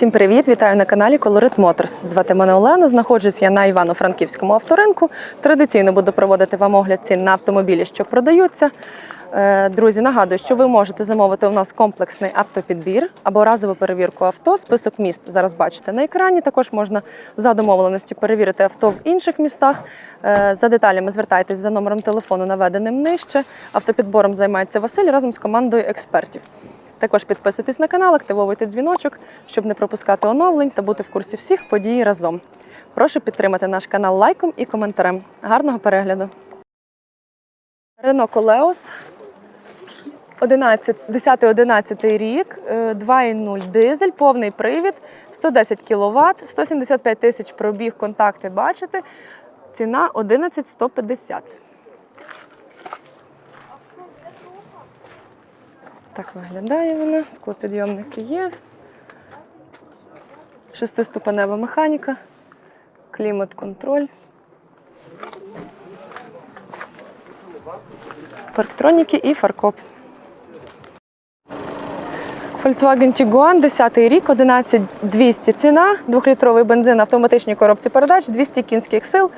Всім привіт! Вітаю на каналі Colorit Motors. Звати мене Олена. Знаходжусь я на Івано-Франківському авторинку. Традиційно буду проводити вам огляд цін на автомобілі, що продаються. Е, Друзі, нагадую, що ви можете замовити у нас комплексний автопідбір або разову перевірку авто. Список міст зараз бачите на екрані. Також можна за домовленості перевірити авто в інших містах. Е, За деталями звертайтесь за номером телефону, наведеним нижче. Автопідбором займається Василь разом з командою експертів. Також підписуйтесь на канал, активовуйте дзвіночок, щоб не пропускати оновлень та бути в курсі всіх подій разом. Прошу підтримати наш канал лайком і коментарем. Гарного перегляду. Рено Колеос 10-11 рік, е, 2.0 дизель, повний привід, 110 кВт, 175 тисяч пробіг, контакти бачите. Ціна 11 150. Так виглядає вона. Склопідйомники є. Шестиступенева механіка, клімат-контроль. Парктроніки і фаркоп. Volkswagen Tiguan, 10 рік, 11200 ціна, 2-літровий бензин автоматичній коробці передач, 200 кінських сил,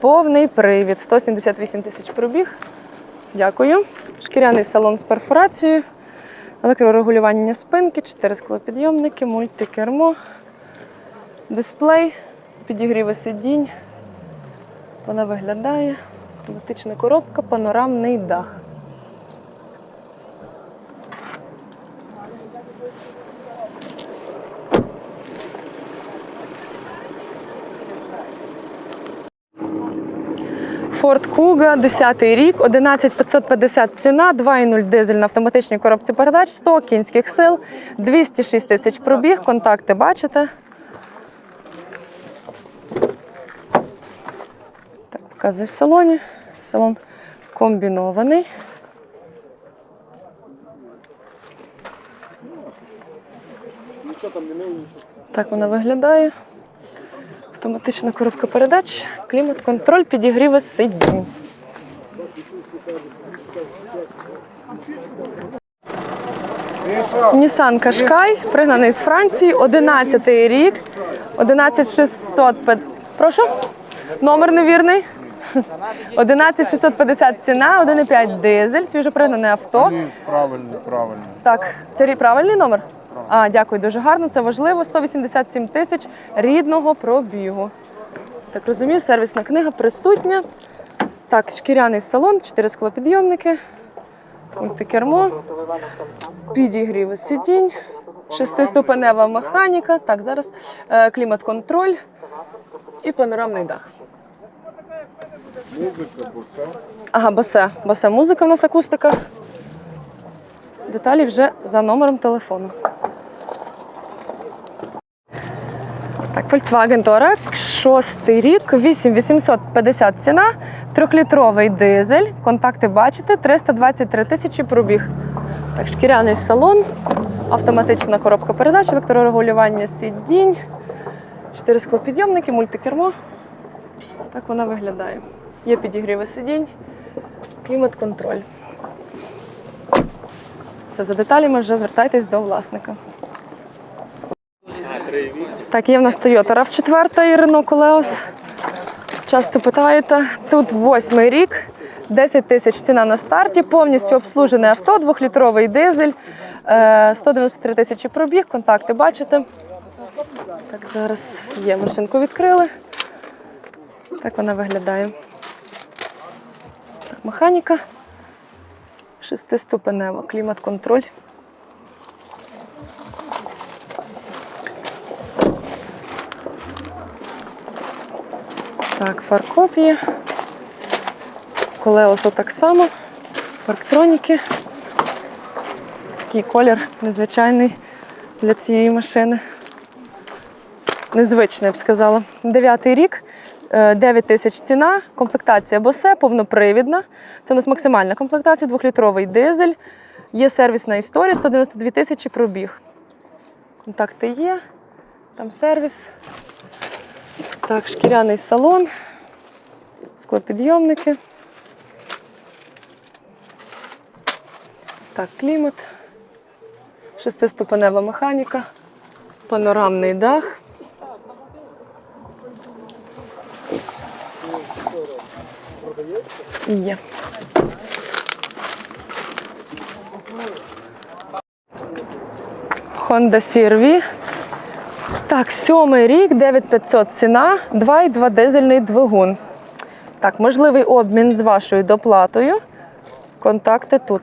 повний привід, 178 тисяч пробіг. Дякую. Шкіряний салон з перфорацією, електрорегулювання спинки, 4 склопідйомники, мультикермо, дисплей, підігріви сидінь. Вона виглядає. Автоматична коробка, панорамний дах. Ford Kuga, 10 рік, 11550 ціна, 2,0 дизель на автоматичній коробці передач, 100 кінських сил, 206 тисяч пробіг, контакти бачите. Так, показую в салоні. Салон комбінований. Так вона виглядає. Автоматична коробка передач, клімат-контроль, підігріви сидінь. Nissan Qashqai, пригнаний з Франції, 11 рік, 11600. пе- Прошу? Номер невірний. 11650 ціна, 1,5 дизель, свіжопригнане авто. Ні, правильно, правильно. Так, це правильний номер? А, дякую, дуже гарно. Це важливо. 187 тисяч рідного пробігу. Так розумію, сервісна книга присутня. Так, шкіряний салон, 4 склопідйомники, мультикермо, підігріви сидінь, шестиступенева механіка. Так, зараз е, клімат-контроль і панорамний дах. Музика, босе. Ага, босе. Босе музика в нас акустика. Деталі вже за номером телефону. Так, Volkswagen Touareg, шостий рік, 8850 ціна, трьохлітровий дизель. Контакти бачите, 323 тисячі пробіг. Так, шкіряний салон, автоматична коробка передач, електрорегулювання сидінь, чотири склопідйомники, мультикермо. Так вона виглядає. Є підігріви сидінь, клімат-контроль. Все за деталями вже звертайтесь до власника. Так, є в нас Toyota RAV4 і Renault Koleos. Часто питаєте. Тут восьмий рік, 10 тисяч ціна на старті, повністю обслужене авто, двохлітровий дизель, е, 193 тисячі пробіг, контакти бачите. Так, зараз є машинку відкрили. Так вона виглядає. Так, механіка. Шестиступенева, клімат-контроль. Так, фаркопія. Колеоса так само. Парктроніки. Такий колір незвичайний для цієї машини. Незвичний, я б сказала. Дев'ятий рік. Е, 9 тисяч ціна, комплектація босе, повнопривідна. Це у нас максимальна комплектація, двохлітровий дизель. Є сервісна історія, 192 тисячі пробіг. Контакти є, там сервіс. Так, шкіряний салон, склопідйомники. Так, клімат, шестиступенева механіка. Панорамний дах. Є. Honda CR-V. Так, сьомий рік, 9500 ціна, 2,2 дизельний двигун. Так, можливий обмін з вашою доплатою. Контакти тут.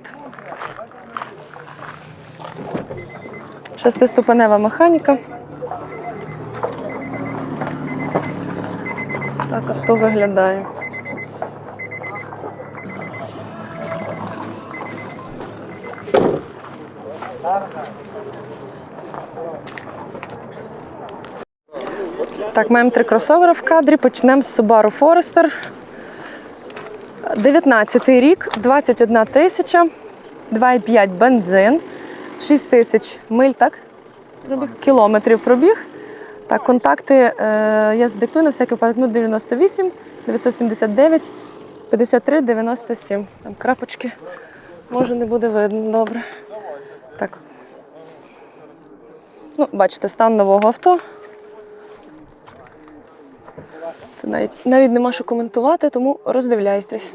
Шестиступенева механіка. Так авто виглядає. Так, маємо три кросовери в кадрі. Почнемо з Subaru Forester. 19 рік, 21 тисяча, 2,5 бензин, 6 тисяч миль, так? Кілометрів пробіг. Так, контакти е, я задиктую на всякий випадок 098 979 53 97. Там крапочки. Може не буде видно, добре. Так. Ну, бачите, стан нового авто. То навіть, навіть нема що коментувати, тому роздивляйтесь.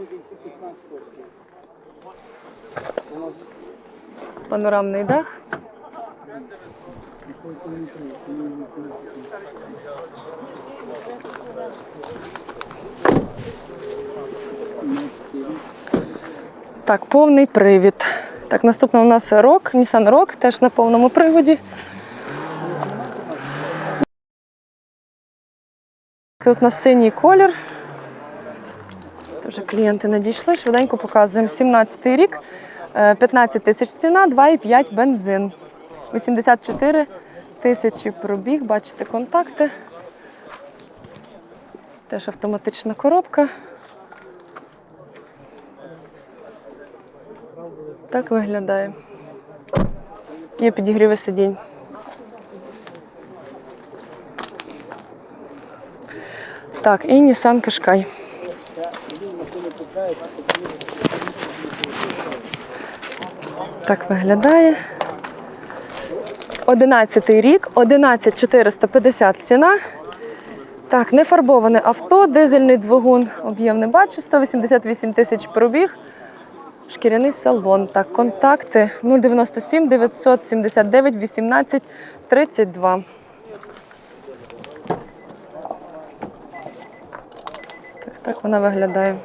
Панорамний дах. Так, повний привід. Так, наступно у нас рок, Nissan Rock, теж на повному приводі. Тут у нас синій колір. Вже клієнти надійшли, швиденько показуємо. 17 й рік, е, 15 тисяч ціна, 2,5 бензин. 84 тисячі пробіг, бачите контакти. Теж автоматична коробка. Так виглядає. Є підігріви сидінь. Так, і Nissan Qashqai. Так виглядає. 11 рік, 11450 ціна. Так, нефарбоване авто, дизельний двигун, об'єм не бачу, 188 тисяч пробіг. Шкіряний салон. Так, контакти 097 979 18 32. Так, так вона виглядає.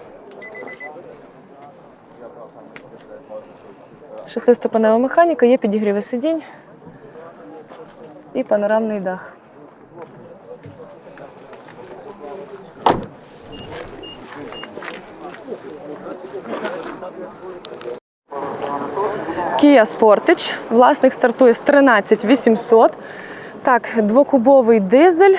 Шестиступенева механіка, є підігріви сидінь і панорамний дах. Kia Sportage. Власник стартує з 13800. Так, двокубовий дизель,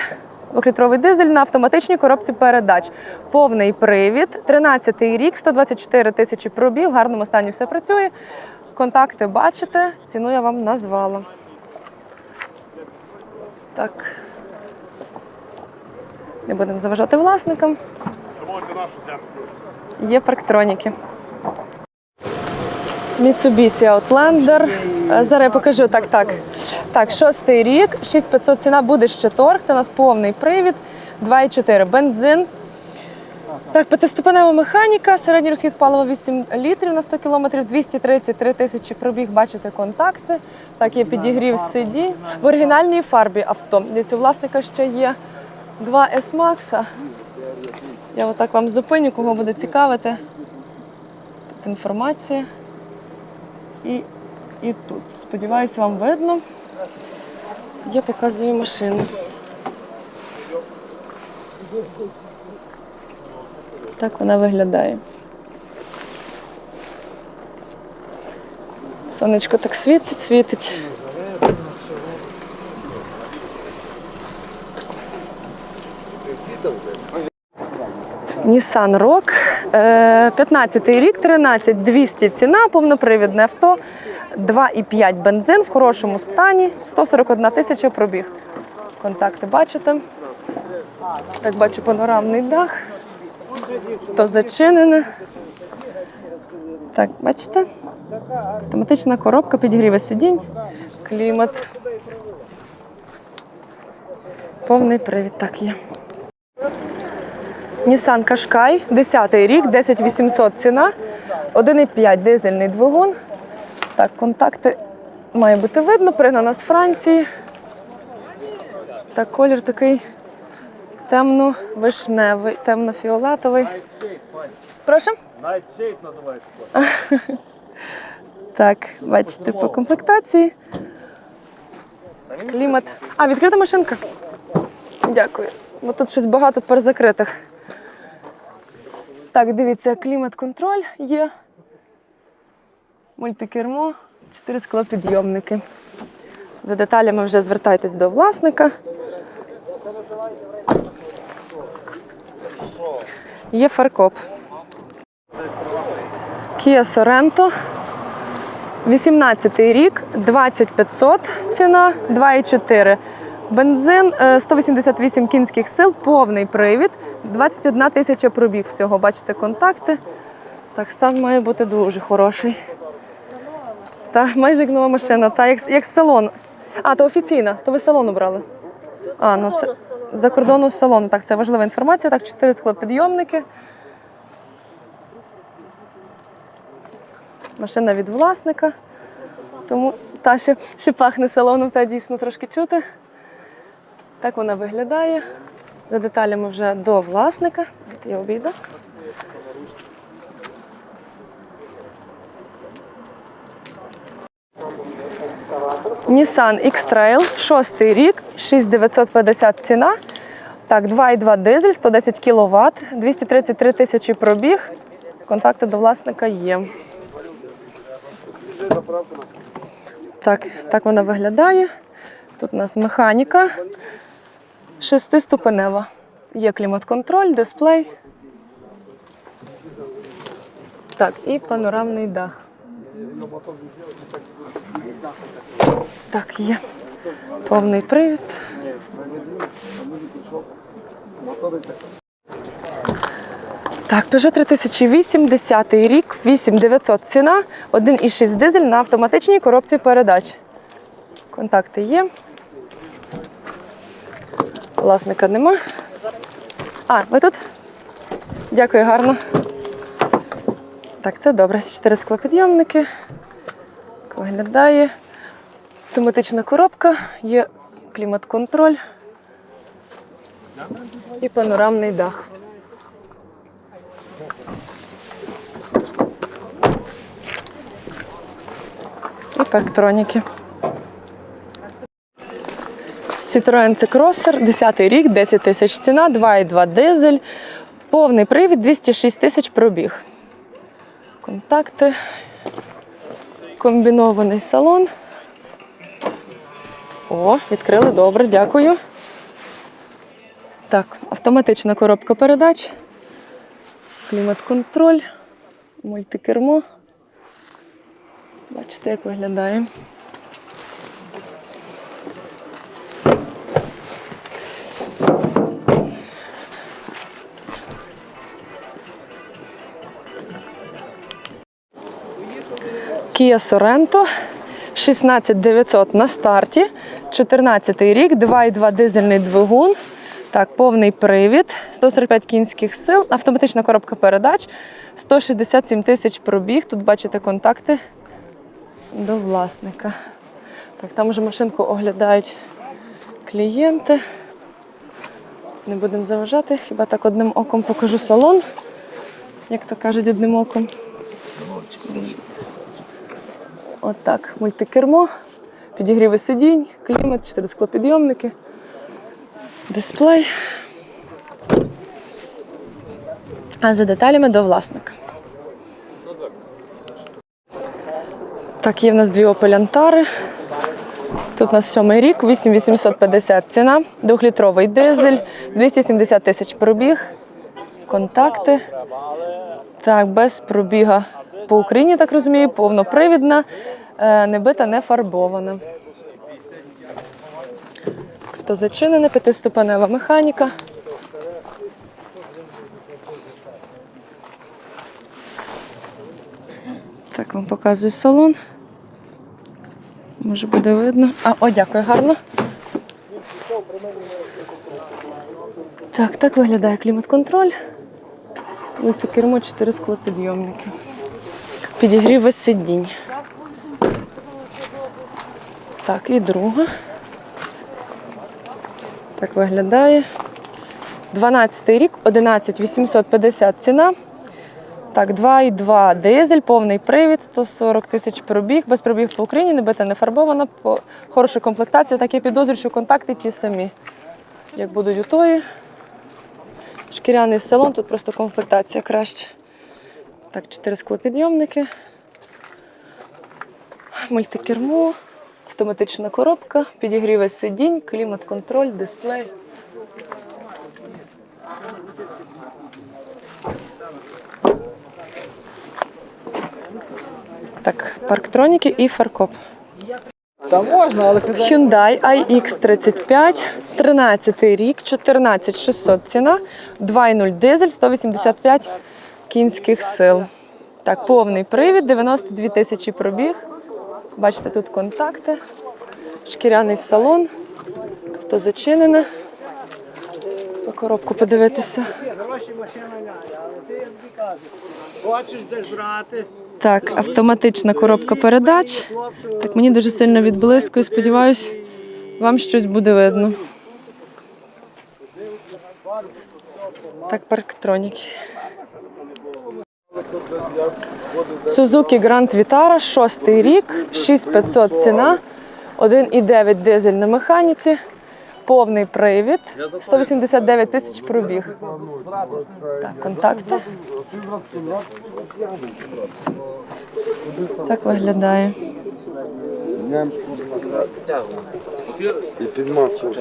двохлітровий дизель на автоматичній коробці передач. Повний привід, 13-й рік, 124 тисячі пробіг, в гарному стані все працює. Контакти бачите, ціну я вам назвала. Так. Не будемо заважати власникам. Є парктроніки. Mitsubishi Outlander. Е, Зараз я покажу так, так. Так, шостий рік, 6500 ціна буде ще торг. Це у нас повний привід, 2,4 бензин. Так, п'ятиступенева механіка, середній розхід палива 8 літрів на 100 кілометрів, 233 тисячі пробіг, бачите контакти. Так, є підігрів сидінь. В оригінальній фарбі авто. Дивіться, у власника ще є два S-Max. Я отак вам зупиню, кого буде цікавити. Тут інформація. І, і тут. Сподіваюся, вам видно. Я показую машину. Так вона виглядає. Сонечко так світить, світить. Nissan Rock, е, 15 рік, 13 200 ціна, повнопривідне авто, 2,5 бензин в хорошому стані, 141 тисяча пробіг. Контакти бачите. Так бачу панорамний дах. То зачинене. Так, бачите? Автоматична коробка, підігріве сидінь, клімат. Повний привід так є. Nissan Qashqai, 10 рік, 10800 ціна, 1,5 дизельний двигун. Так, контакти має бути видно, пригнана з Франції. Так, колір такий темно-вишневий, темно-фіолетовий. Прошу? Навіть шейк називається. Так, бачите, по комплектації. Клімат. А, відкрита машинка. Дякую. Бо тут щось багато тепер закритих. Так, дивіться, клімат-контроль є. Мультикермо, чотири склопідйомники. За деталями вже звертайтесь до власника. Є фаркоп. Kia Sorento. 18 рік, 20500 ціна, 2,4. Бензин, е, 188 кінських сил, повний привід, 21 тисяча пробіг всього. Бачите контакти. Так, стан має бути дуже хороший. Та майже як нова машина, та як, як з салону. А, то офіційна, то ви з салону брали. А, ну це за кордону з салону. Так, це важлива інформація. Так, чотири склопідйомники. Машина від власника. Тому та ще, ще пахне салоном, та дійсно трошки чути. Так вона виглядає. За деталями вже до власника. Я обійду. Nissan X-Trail, шостий рік, 6950 ціна. Так, 2,2 дизель, 110 кВт, 233 тисячі пробіг. Контакти до власника є. Так, так вона виглядає. Тут у нас механіка шестиступенева. Є клімат-контроль, дисплей. Так, і панорамний дах. Так, є. Повний привід. Так, Peugeot 3008, 10 рік, 8900 ціна, 1,6 дизель на автоматичній коробці передач. Контакти є. Власника нема. А, ви тут? Дякую, гарно. Так, це добре. Чотири склопідйомники. Виглядає. Автоматична коробка, є клімат-контроль і панорамний дах. І парктроніки. Citroen C-Crosser, 10 рік, 10 тисяч ціна, 2,2 дизель, повний привід, 206 тисяч пробіг. Контакти, комбінований салон. О, відкрили добре, дякую. Так, автоматична коробка передач, клімат-контроль, мультикермо. Бачите, як виглядає. Kia Sorento 16900 на старті, 14 рік, 2,2 дизельний двигун. Так, повний привід, 145 кінських сил, автоматична коробка передач, 167 тисяч пробіг. Тут бачите контакти до власника. Так, там вже машинку оглядають клієнти. Не будемо заважати, хіба так одним оком покажу салон, як то кажуть, одним оком. Отак, мультикермо, підігріви сидінь, клімат, чотири склопідйомники, дисплей. А за деталями до власника. Так, є в нас дві Opel Antara. Тут у нас сьомий рік, 8850 ціна, двохлітровий дизель, 270 тисяч пробіг, контакти. Так, без пробіга по Україні, так розумію, повнопривідна, е, не не фарбована. Хто зачинений, п'ятиступенева механіка. Так, вам показую салон. Може буде видно. А, о, дякую, гарно. Так, так виглядає клімат-контроль. Мультикермо 4 склопідйомники. Підігрів сидінь. Так, і друга. Так виглядає. 12 рік, 11 850 ціна. Так, 2,2 дизель, повний привід, 140 тисяч пробіг, без пробіг по Україні, не бита, не фарбована, по... хороша комплектація. Так я підозрюю, що контакти ті самі, як будуть у тої. Шкіряний салон, тут просто комплектація краще. Так, 4 склопідйомники. Мультикермо, автоматична коробка, підігрівець сидінь, клімат-контроль, дисплей. Так, парктроніки і фаркоп. Та можна, але. Hyundai iX35, 13 рік, 14600 ціна, 2.0 дизель, 185 кінських сил. Так, повний привід, 92 тисячі пробіг. Бачите, тут контакти, шкіряний салон, авто зачинене. По коробку подивитися. Так, автоматична коробка передач. Так, мені дуже сильно відблискує. Сподіваюсь, вам щось буде видно. Так, парктроніки. Suzuki Grand Vitara, шостий рік, 6500 ціна, 1,9 дизель на механіці, повний привід, 189 тисяч пробіг. Так, контакти. Так виглядає. І підмахуєш.